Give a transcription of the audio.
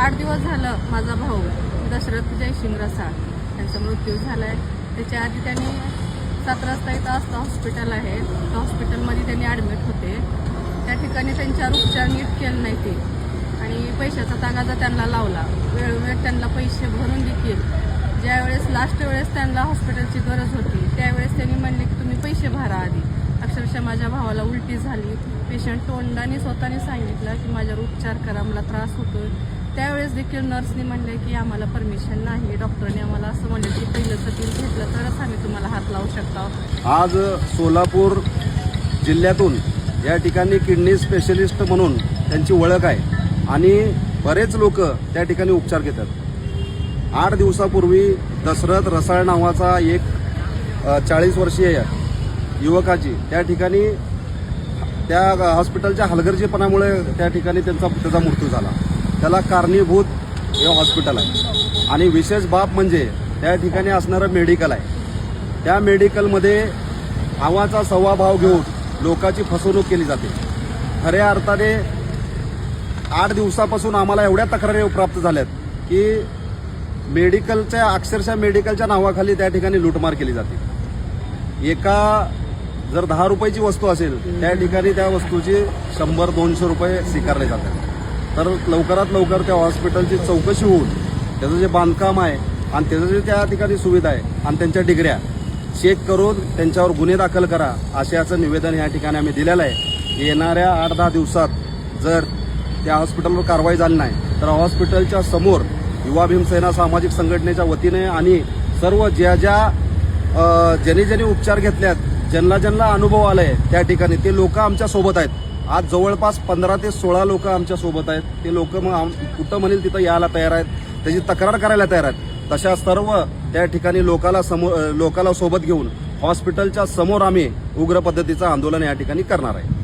आठ दिवस झालं माझा भाऊ दशरथ जयसिंग रसाळ त्यांचा मृत्यू झाला आहे त्याच्या आधी त्यांनी सात रस्ता इथं असतं हॉस्पिटल आहे. त्या हॉस्पिटलमध्ये त्यांनी ॲडमिट होते. त्या ठिकाणी त्यांच्यावर उपचार नीट केले नाही ते. आणि पैशाचा तगादा त्यांना लावला. वेळोवेळ त्यांना पैसे भरून देखील ज्यावेळेस लास्ट वेळेस त्यांना हॉस्पिटलची गरज होती त्यावेळेस त्यांनी म्हणले की तुम्ही पैसे भरा आधी. अक्षरशः माझ्या भावाला उलटी झाली. पेशंट तोंडाने स्वतःने सांगितलं की माझ्यावर उपचार करा मला त्रास होतो त्यावेळेस देखील नर्सनी म्हणले की आम्हाला परमिशन नाही डॉक्टरने आम्हाला असं म्हणलं की पहिलं सतीन घेतलं तरच आम्ही तुम्हाला हात लावू शकतो. आज सोलापूर जिल्ह्यातून या ठिकाणी किडनी स्पेशलिस्ट म्हणून त्यांची ओळख आहे आणि बरेच लोक त्या ठिकाणी उपचार घेतात. आठ दिवसापूर्वी दशरथ रसाळ नावाचा एक चाळीस वर्षीय युवकाची त्या ठिकाणी त्या हॉस्पिटलच्या हलगर्जीपणामुळे त्या ठिकाणी त्यांचा त्याचा मृत्यू झाला. त्याला कारणीभूत हे हॉस्पिटल आहे. आणि विशेष बाब म्हणजे त्या ठिकाणी असणारं मेडिकल आहे. त्या मेडिकलमध्ये आवाचा सव्वा भाव घेऊन लोकांची फसवणूक केली जाते. खऱ्या अर्थाने आठ दिवसापासून आम्हाला एवढ्या तक्रारी प्राप्त झाल्यात की मेडिकलच्या अक्षरशः मेडिकलच्या नावाखाली त्या ठिकाणी लूटमार केली जाते. एका जर दहा रुपयाची वस्तू असेल त्या ठिकाणी त्या वस्तूची शंभर दोनशे रुपये स्वीकारले जातात. तर लवकरात लवकर त्या हॉस्पिटलची चौकशी होऊन त्याचं जे बांधकाम आहे आणि त्याचं जे त्या ठिकाणी सुविधा आहे आणि त्यांच्या डिग्र्या चेक करून त्यांच्यावर गुन्हे दाखल करा असे याचं निवेदन या ठिकाणी आम्ही दिलेलं आहे. येणाऱ्या आठ दहा दिवसात जर त्या हॉस्पिटलवर कारवाई झाली नाही तर हॉस्पिटलच्या समोर युवा भीमसेना सामाजिक संघटनेच्या वतीने आणि सर्व ज्या ज्या ज्यांनी ज्यांनी उपचार घेतल्यात ज्यांना ज्यांना अनुभव आला आहे त्या ठिकाणी ते लोक आमच्यासोबत आहेत. आज जवळपास पंधरा ते सोळा लोक आमच्यासोबत आहेत. ते लोक मग आम- कुठं म्हणेल तिथं यायला तयार आहेत. त्याची तक्रार करायला तयार आहेत. तशा सर्व त्या ठिकाणी लोकाला समोर लोकाला सोबत घेऊन हॉस्पिटलच्या समोर आम्ही उग्र पद्धतीचं आंदोलन या ठिकाणी करणार आहे.